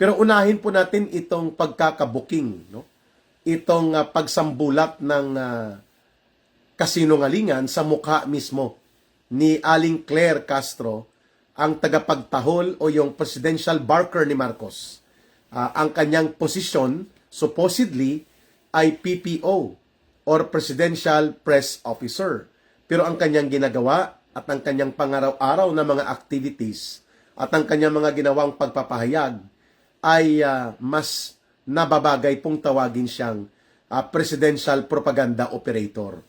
Pero unahin po natin itong pagkakabuking, no? Itong ah, pagsambulat ng ah, kasinungalingan sa mukha mismo ni Aling Claire Castro, ang tagapagtahol o yung presidential barker ni Marcos. Ah, ang kanyang posisyon, supposedly, ay PPO or Presidential Press Officer. Pero ang kanyang ginagawa at ang kanyang pangaraw-araw na mga activities at ang kanyang mga ginawang pagpapahayag ay ah, mas nababagay pong tawagin siyang ah, Presidential Propaganda Operator.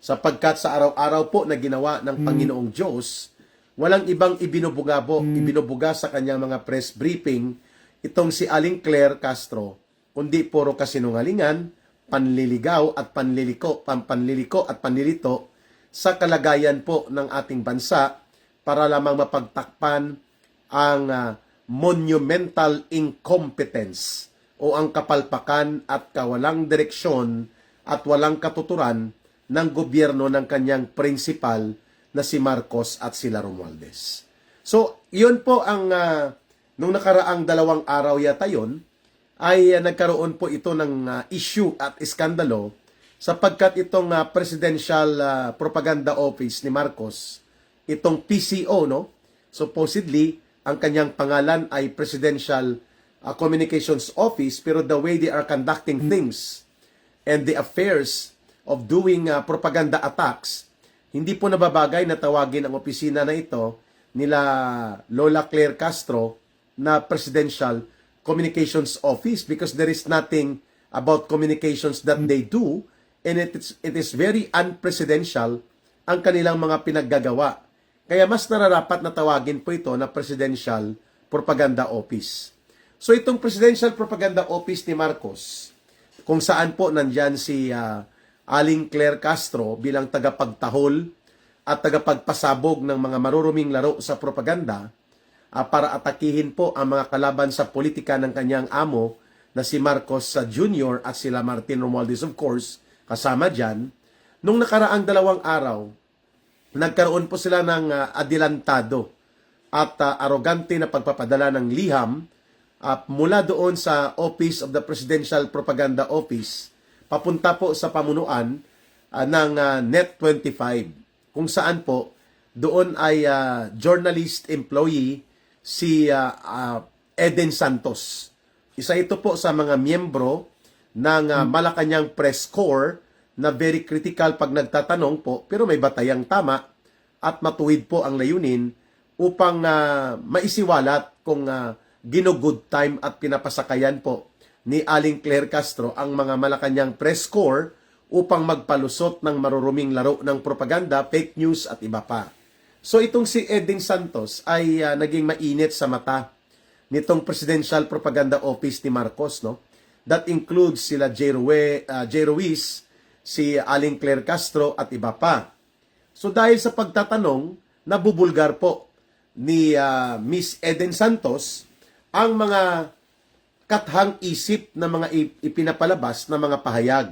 Sapagkat sa araw-araw po na ginawa ng Panginoong Diyos, walang ibang ibinubuga po, ibinubuga sa kanyang mga press briefing itong si Aling Claire Castro, kundi puro kasinungalingan, panliligaw at panliliko, pampanliliko at panlilito sa kalagayan po ng ating bansa para lamang mapagtakpan ang ah, monumental incompetence o ang kapalpakan at kawalang direksyon at walang katuturan ng gobyerno ng kanyang principal na si Marcos at sila Romualdez. So, yun po ang ah, nung nakaraang dalawang araw yata yun, ay ah, nagkaroon po ito ng ah, issue at iskandalo sapagkat itong ah, Presidential ah, Propaganda Office ni Marcos, itong PCO, no? Supposedly, ang kanyang pangalan ay Presidential ah, Communications Office pero the way they are conducting things and the affairs of doing uh, propaganda attacks, hindi po nababagay na tawagin ang opisina na ito nila Lola Claire Castro na Presidential Communications Office because there is nothing about communications that they do and it is, it is very unpresidential ang kanilang mga pinaggagawa. Kaya mas nararapat na tawagin po ito na Presidential Propaganda Office. So itong Presidential Propaganda Office ni Marcos, kung saan po nandyan si ah, Aling Claire Castro bilang tagapagtahol at tagapagpasabog ng mga maruruming laro sa propaganda ah, para atakihin po ang mga kalaban sa politika ng kanyang amo na si Marcos sa Jr. at sila Martin Romualdez of course kasama dyan. Nung nakaraang dalawang araw, nagkaroon po sila ng ah, adelantado at ah, arogante na pagpapadala ng liham ah, mula doon sa Office of the Presidential Propaganda Office papunta po sa pamunuan ah, ng ah, Net25 kung saan po doon ay ah, journalist employee si ah, ah, Eden Santos. Isa ito po sa mga miyembro ng ah, Malacanang Press Corps na very critical pag nagtatanong po pero may batayang tama at matuwid po ang layunin upang ah, maisiwalat kung uh, gino-good time at pinapasakayan po ni Aling Claire Castro ang mga Malacanang press corps upang magpalusot ng maruruming laro ng propaganda, fake news at iba pa. So itong si Eding Santos ay ah, naging mainit sa mata nitong Presidential Propaganda Office ni Marcos, no? That includes sila J. Rue, ah, J. Ruiz, si Aling Claire Castro at iba pa. So dahil sa pagtatanong, nabubulgar po ni ah, Miss Eden Santos ang mga kathang isip na mga ip- ipinapalabas na mga pahayag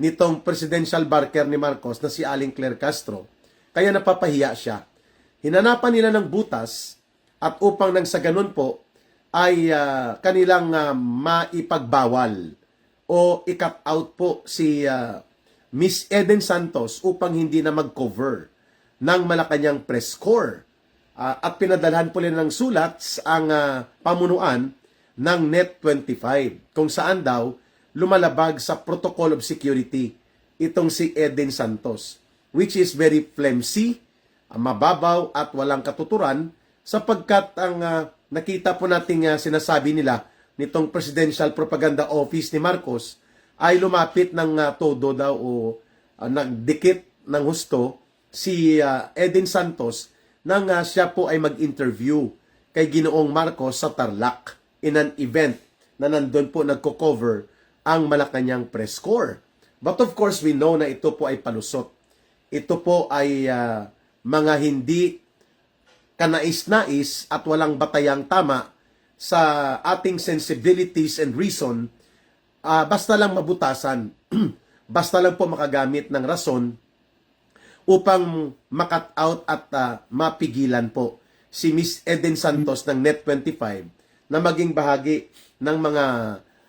nitong presidential barker ni Marcos na si Aling Claire Castro. Kaya napapahiya siya. Hinanapan nila ng butas at upang nang sa ganun po ay ah, kanilang ah, maipagbawal o i-cut out po si ah, Miss Eden Santos upang hindi na mag-cover ng Malacanang press corps. Ah, at pinadalhan po nila ng sulat ang ah, pamunuan ng Net25 kung saan daw lumalabag sa Protocol of Security itong si Eden Santos which is very flimsy, ah, mababaw at walang katuturan sapagkat ang ah, nakita po nating ah, sinasabi nila nitong Presidential Propaganda Office ni Marcos ay lumapit ng ah, todo daw o ah, nagdikit ng husto si ah, Eden Santos nang ah, siya po ay mag-interview kay Ginoong Marcos sa Tarlac in an event na nandun po nagko-cover ang Malacanang Press Corps. But of course, we know na ito po ay palusot. Ito po ay ah, mga hindi kanais-nais at walang batayang tama sa ating sensibilities and reason, ah, basta lang mabutasan, basta lang po makagamit ng rason upang makat out at ah, mapigilan po si Miss Eden Santos ng Net25 na maging bahagi ng mga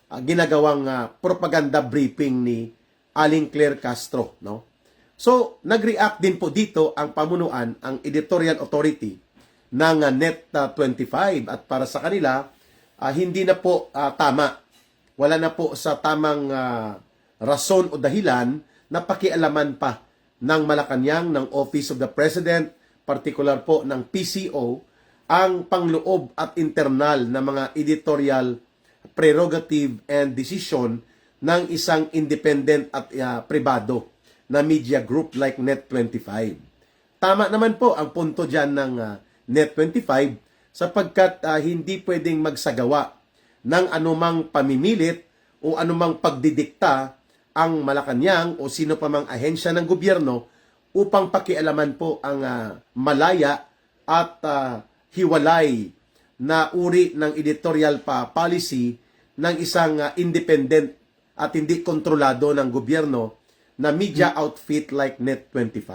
ah, ginagawang ah, propaganda briefing ni Aling Claire Castro, no? So, nag-react din po dito ang pamunuan, ang editorial authority ng ah, Net25 at para sa kanila, ah, hindi na po ah, tama. Wala na po sa tamang ah, rason o dahilan na pakialaman pa ng Malacanang, ng Office of the President, particular po ng PCO, ang pangloob at internal na mga editorial prerogative and decision ng isang independent at ah, pribado na media group like Net25. Tama naman po ang punto dyan ng ah, Net25 sapagkat ah, hindi pwedeng magsagawa ng anumang pamimilit o anumang pagdidikta ang Malacanang o sino pa mang ahensya ng gobyerno upang pakialaman po ang ah, malaya at ah, hiwalay na uri ng editorial pa policy ng isang ah, independent at hindi kontrolado ng gobyerno na media outfit like Net25.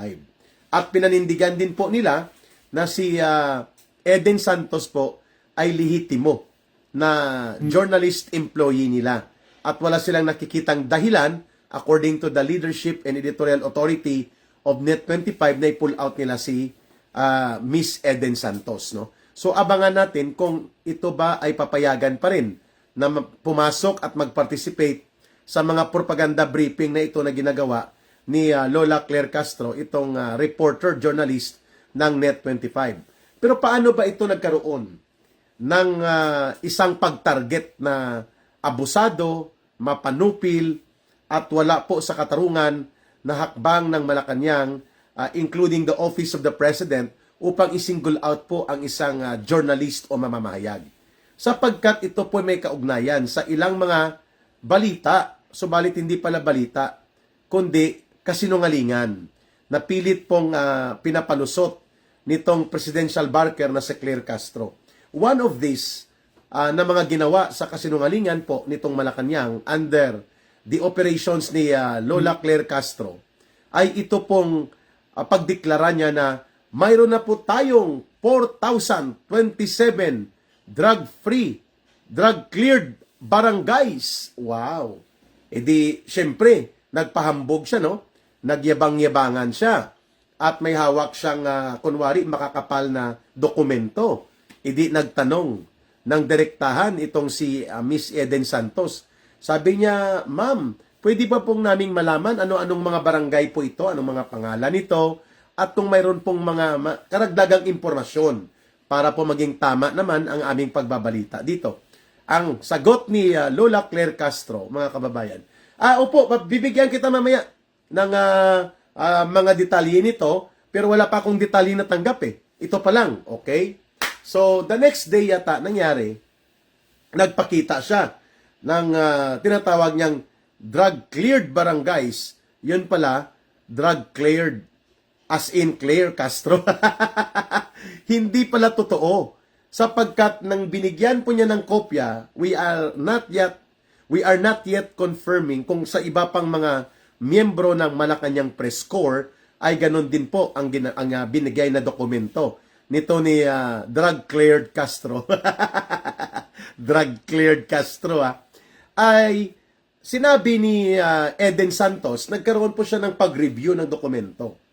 At pinanindigan din po nila na si ah, Eden Santos po ay lehitimo na journalist employee nila. At wala silang nakikitang dahilan according to the leadership and editorial authority of Net25 na i-pull out nila si ah, Miss Eden Santos no? So abangan natin kung ito ba ay papayagan pa rin na ma- pumasok at mag-participate sa mga propaganda briefing na ito na ginagawa ni ah, Lola Claire Castro itong ah, reporter journalist ng Net25 pero paano ba ito nagkaroon ng ah, isang pagtarget na abusado, mapanupil, at wala po sa katarungan na hakbang ng Malacanang, ah, including the Office of the President, upang isingle out po ang isang ah, journalist o mamamahayag. Sapagkat ito po may kaugnayan sa ilang mga balita, subalit hindi pala balita, kundi kasinungalingan na pilit pong ah, pinapalusot nitong presidential barker na si Claire Castro. One of these ah, na mga ginawa sa kasinungalingan po nitong Malacanang under the operations ni ah, Lola Claire Castro ay ito pong ah, pagdeklara niya na mayroon na po tayong 4,027 drug-free, drug-cleared barangays. Wow! E di, syempre, nagpahambog siya, no? Nagyabang-yabangan siya. At may hawak siyang, ah, kunwari, makakapal na dokumento. E di, nagtanong ng direktahan itong si ah, Miss Eden Santos. Sabi niya, Ma'am, pwede ba pong naming malaman ano-anong mga barangay po ito, anong mga pangalan nito, at kung mayroon pong mga karagdagang impormasyon para po maging tama naman ang aming pagbabalita dito. Ang sagot ni ah, Lola Claire Castro, mga kababayan. Ah, opo, bibigyan kita mamaya ng ah, ah, mga detalye nito, pero wala pa akong detalye na tanggap eh. Ito pa lang, okay? So, the next day yata nangyari, nagpakita siya ng ah, tinatawag niyang drug-cleared barangays. Yun pala, drug-cleared as in Claire Castro. Hindi pala totoo. Sapagkat nang binigyan po niya ng kopya, we are not yet we are not yet confirming kung sa iba pang mga miyembro ng Malacanang Press Corps ay ganun din po ang, ang ah, binigay na dokumento nito ni ah, Drug Cleared Castro. Drug Cleared Castro ah. Ay sinabi ni ah, Eden Santos, nagkaroon po siya ng pag-review ng dokumento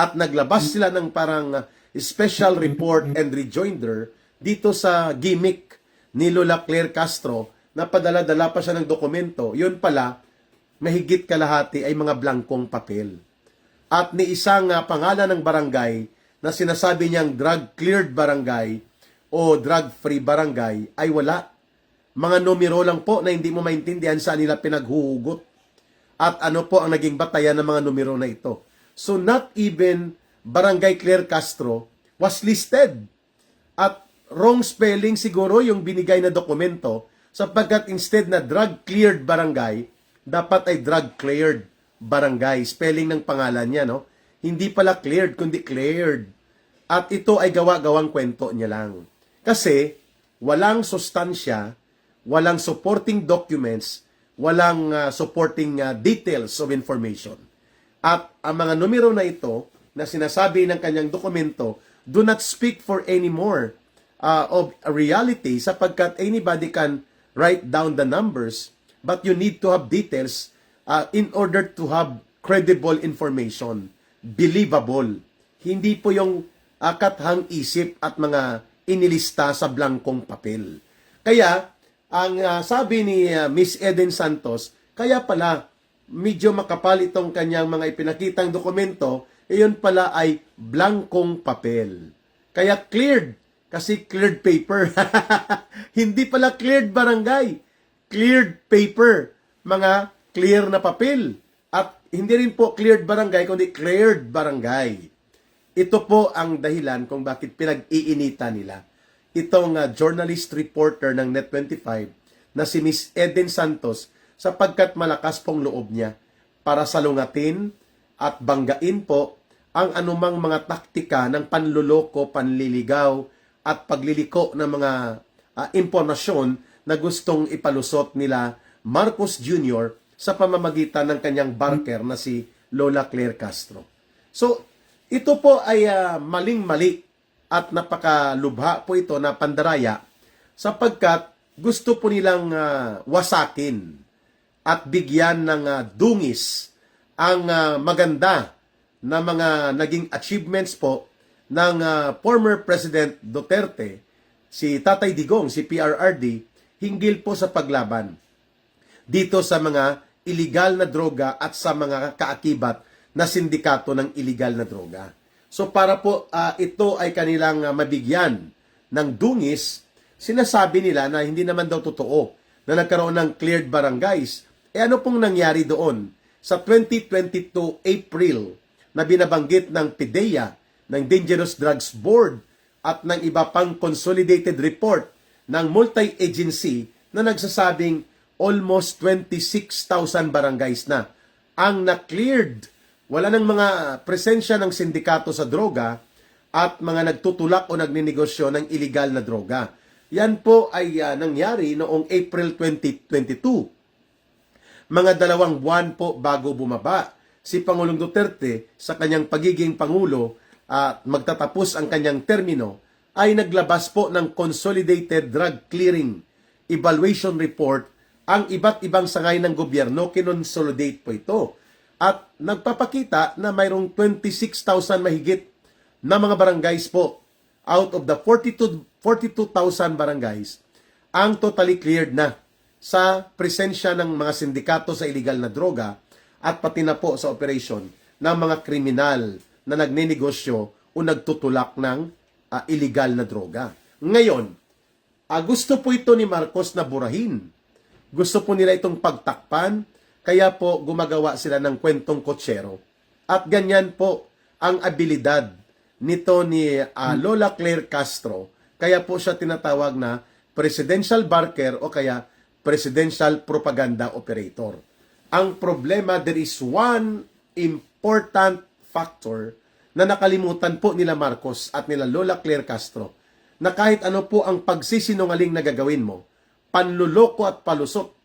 at naglabas sila ng parang uh, special report and rejoinder dito sa gimmick ni Lola Claire Castro na padala-dala pa siya ng dokumento. Yun pala, mahigit kalahati ay mga blankong papel. At ni isang uh, pangalan ng barangay na sinasabi niyang drug-cleared barangay o drug-free barangay ay wala. Mga numero lang po na hindi mo maintindihan saan nila pinaghuhugot at ano po ang naging batayan ng mga numero na ito. So not even Barangay Claire Castro was listed. At wrong spelling siguro yung binigay na dokumento sapagkat instead na drug cleared barangay, dapat ay drug cleared barangay. Spelling ng pangalan niya, no? Hindi pala cleared, kundi cleared. At ito ay gawa-gawang kwento niya lang. Kasi walang sustansya, walang supporting documents, walang ah, supporting ah, details of information. At ang mga numero na ito na sinasabi ng kanyang dokumento do not speak for any more uh, of reality sapagkat anybody can write down the numbers but you need to have details uh, in order to have credible information, believable. Hindi po yung uh, kathang isip at mga inilista sa blankong papel. Kaya, ang uh, sabi ni uh, Miss Eden Santos, kaya pala medyo makapal itong kanyang mga ipinakitang dokumento, iyon pala ay blankong papel. Kaya cleared, kasi cleared paper. Hindi pala cleared barangay, cleared paper, mga clear na papel. At hindi rin po cleared barangay, kundi cleared barangay. Ito po ang dahilan kung bakit pinag-iinita nila. Itong uh, journalist reporter ng Net25 na si Miss Eden Santos sapagkat malakas pong loob niya para salungatin at banggain po ang anumang mga taktika ng panluloko, panliligaw at pagliliko ng mga uh, impormasyon na gustong ipalusot nila Marcos Jr. sa pamamagitan ng kanyang barker na si Lola Claire Castro. So, ito po ay uh, maling-mali at napakalubha po ito na pandaraya sapagkat gusto po nilang uh, wasakin at bigyan ng uh, dungis ang uh, maganda na mga naging achievements po ng uh, former President Duterte, si Tatay Digong, si PRRD, hinggil po sa paglaban dito sa mga illegal na droga at sa mga kaakibat na sindikato ng illegal na droga. So para po uh, ito ay kanilang uh, mabigyan ng dungis, sinasabi nila na hindi naman daw totoo na nagkaroon ng cleared barangays e ano pong nangyari doon? Sa 2022 April na binabanggit ng PIDEA, ng Dangerous Drugs Board at ng iba pang consolidated report ng multi-agency na nagsasabing almost 26,000 barangays na ang na-cleared. Wala ng mga presensya ng sindikato sa droga at mga nagtutulak o nagninegosyo ng illegal na droga. Yan po ay uh, nangyari noong April 2022 mga dalawang buwan po bago bumaba si Pangulong Duterte sa kanyang pagiging Pangulo at magtatapos ang kanyang termino ay naglabas po ng Consolidated Drug Clearing Evaluation Report ang iba't ibang sangay ng gobyerno, kinonsolidate po ito. At nagpapakita na mayroong 26,000 mahigit na mga barangays po out of the 42 42,000 barangays ang totally cleared na sa presensya ng mga sindikato sa illegal na droga at pati na po sa operation ng mga kriminal na nagninegosyo o nagtutulak ng uh, illegal na droga. Ngayon, uh, gusto po ito ni Marcos na burahin. Gusto po nila itong pagtakpan, kaya po gumagawa sila ng kwentong kotsero. At ganyan po ang abilidad nito ni uh, Lola Claire Castro, kaya po siya tinatawag na presidential barker o kaya presidential propaganda operator. Ang problema, there is one important factor na nakalimutan po nila Marcos at nila Lola Claire Castro na kahit ano po ang pagsisinungaling na gagawin mo, panluloko at palusot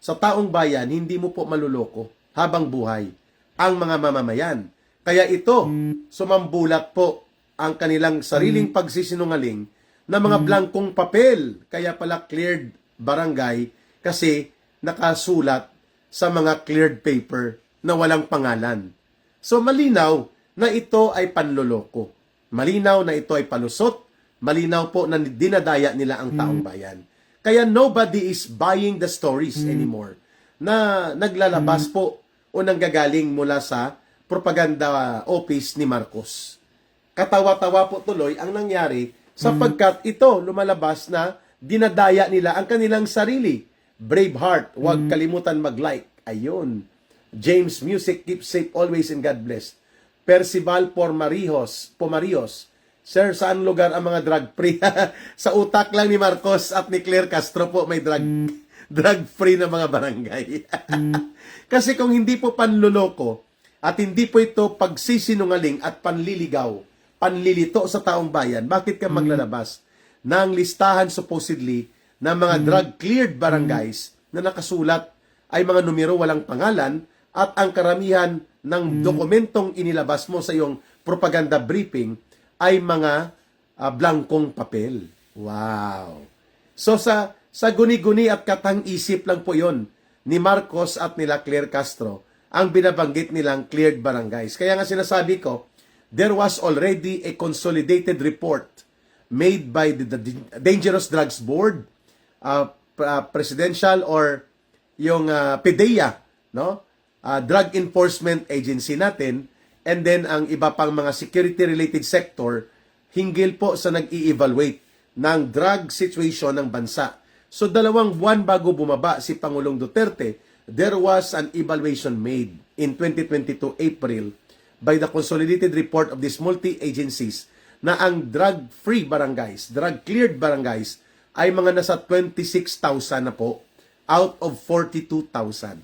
sa taong bayan, hindi mo po maluloko habang buhay ang mga mamamayan. Kaya ito, sumambulat po ang kanilang sariling pagsisinungaling na mga blankong papel. Kaya pala cleared barangay kasi nakasulat sa mga cleared paper na walang pangalan. So malinaw na ito ay panloloko. Malinaw na ito ay palusot. Malinaw po na dinadaya nila ang taong bayan. Kaya nobody is buying the stories anymore na naglalabas po o nanggagaling mula sa propaganda office ni Marcos. Katawa-tawa po tuloy ang nangyari sapagkat ito lumalabas na dinadaya nila ang kanilang sarili Braveheart, huwag mm. kalimutan mag-like. Ayun. James Music, keep safe always and God bless. Percival Pormarijos, Pomarios. Sir, saan lugar ang mga drug free? sa utak lang ni Marcos at ni Claire Castro po may drug mm. drug free na mga barangay. mm. Kasi kung hindi po panluloko at hindi po ito pagsisinungaling at panliligaw, panlilito sa taong bayan, bakit ka maglalabas ng listahan supposedly ng mga mm. drug-cleared barangays mm. na nakasulat ay mga numero walang pangalan at ang karamihan ng mm. dokumentong inilabas mo sa iyong propaganda briefing ay mga uh, blankong papel. Wow. So sa sa guni-guni at katang-isip lang po 'yon ni Marcos at nila Claire Castro ang binabanggit nilang cleared barangays. Kaya nga sinasabi ko, there was already a consolidated report made by the, the Dangerous Drugs Board, uh, presidential or yung uh, PDEA, no? Uh, Drug Enforcement Agency natin, and then ang iba pang mga security-related sector, hinggil po sa nag-i-evaluate ng drug situation ng bansa. So dalawang buwan bago bumaba si Pangulong Duterte, there was an evaluation made in 2022 April by the consolidated report of these multi-agencies na ang drug-free barangays, drug-cleared barangays ay mga nasa 26,000 na po out of 42,000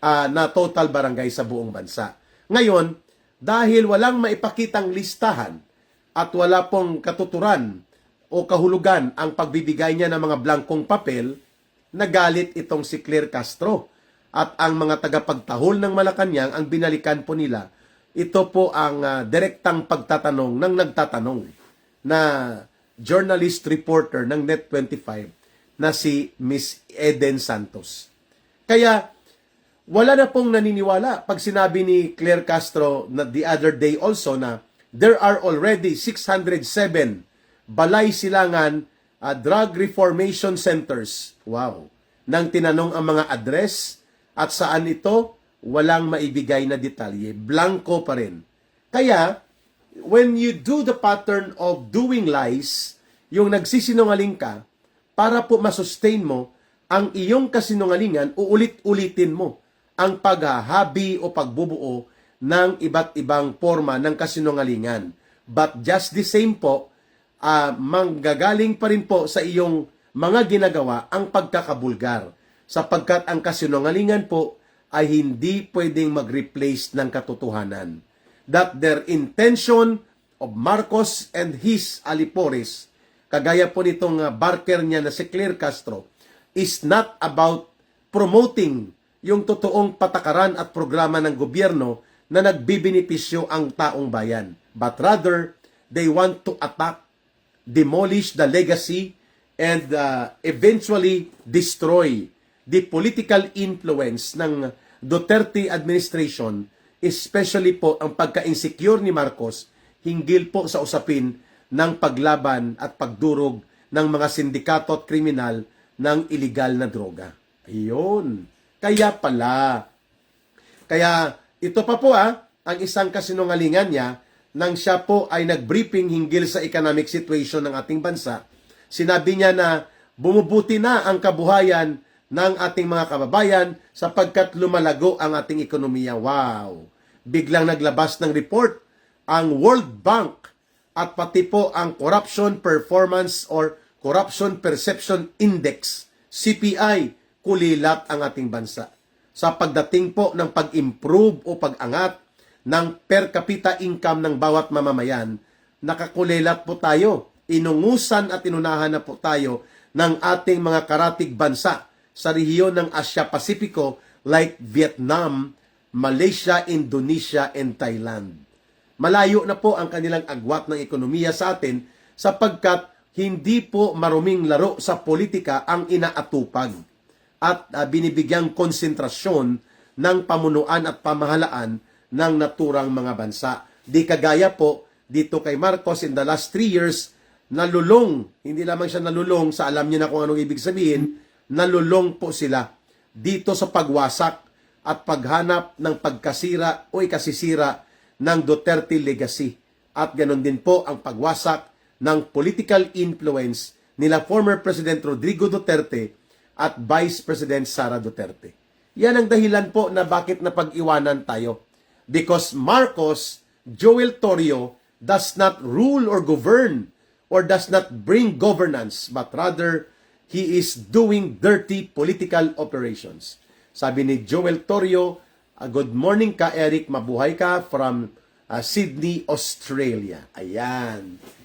ah, na total barangay sa buong bansa. Ngayon, dahil walang maipakitang listahan at wala pong katuturan o kahulugan ang pagbibigay niya ng mga blankong papel, nagalit itong si Claire Castro. At ang mga tagapagtahol ng Malacanang, ang binalikan po nila, ito po ang ah, direktang pagtatanong ng nagtatanong na journalist reporter ng Net25 na si Miss Eden Santos. Kaya wala na pong naniniwala pag sinabi ni Claire Castro na the other day also na there are already 607 balay silangan uh, drug reformation centers. Wow. Nang tinanong ang mga address at saan ito, walang maibigay na detalye. Blanco pa rin. Kaya, when you do the pattern of doing lies, yung nagsisinungaling ka, para po masustain mo ang iyong kasinungalingan, uulit-ulitin mo ang paghahabi o pagbubuo ng iba't ibang forma ng kasinungalingan. But just the same po, ah, manggagaling pa rin po sa iyong mga ginagawa ang pagkakabulgar. Sapagkat ang kasinungalingan po ay hindi pwedeng mag-replace ng katotohanan. That their intention of Marcos and his alipores, kagaya po nitong ah, barker niya na si Claire Castro, is not about promoting yung totoong patakaran at programa ng gobyerno na nagbibinipisyo ang taong bayan. But rather, they want to attack, demolish the legacy, and uh, eventually destroy the political influence ng Duterte administration, especially po ang pagka-insecure ni Marcos hinggil po sa usapin ng paglaban at pagdurog ng mga sindikato at kriminal ng iligal na droga. Ayun. Kaya pala. Kaya ito pa po ah, ang isang kasinungalingan niya nang siya po ay nag-briefing hinggil sa economic situation ng ating bansa. Sinabi niya na bumubuti na ang kabuhayan ng ating mga kababayan sapagkat lumalago ang ating ekonomiya. Wow! Biglang naglabas ng report ang World Bank at pati po ang Corruption Performance or Corruption Perception Index, CPI, kulilat ang ating bansa. Sa pagdating po ng pag-improve o pag-angat ng per capita income ng bawat mamamayan, nakakulilat po tayo. Inungusan at inunahan na po tayo ng ating mga karatig bansa sa rehiyon ng Asia Pasipiko like Vietnam, Malaysia, Indonesia, and Thailand. Malayo na po ang kanilang agwat ng ekonomiya sa atin sapagkat hindi po maruming laro sa politika ang inaatupag at uh, binibigyang konsentrasyon ng pamunuan at pamahalaan ng naturang mga bansa. Di kagaya po dito kay Marcos in the last three years, nalulong, hindi lamang siya nalulong sa alam niyo na kung anong ibig sabihin, nalulong po sila dito sa pagwasak at paghanap ng pagkasira o ikasisira ng Duterte legacy. At ganon din po ang pagwasak ng political influence nila former President Rodrigo Duterte at Vice President Sara Duterte. Yan ang dahilan po na bakit napag-iwanan tayo. Because Marcos, Joel Torrio, does not rule or govern or does not bring governance, but rather he is doing dirty political operations. Sabi ni Joel Torrio, "Ah, good morning ka Eric, mabuhay ka from ah, Sydney, Australia. Ayan.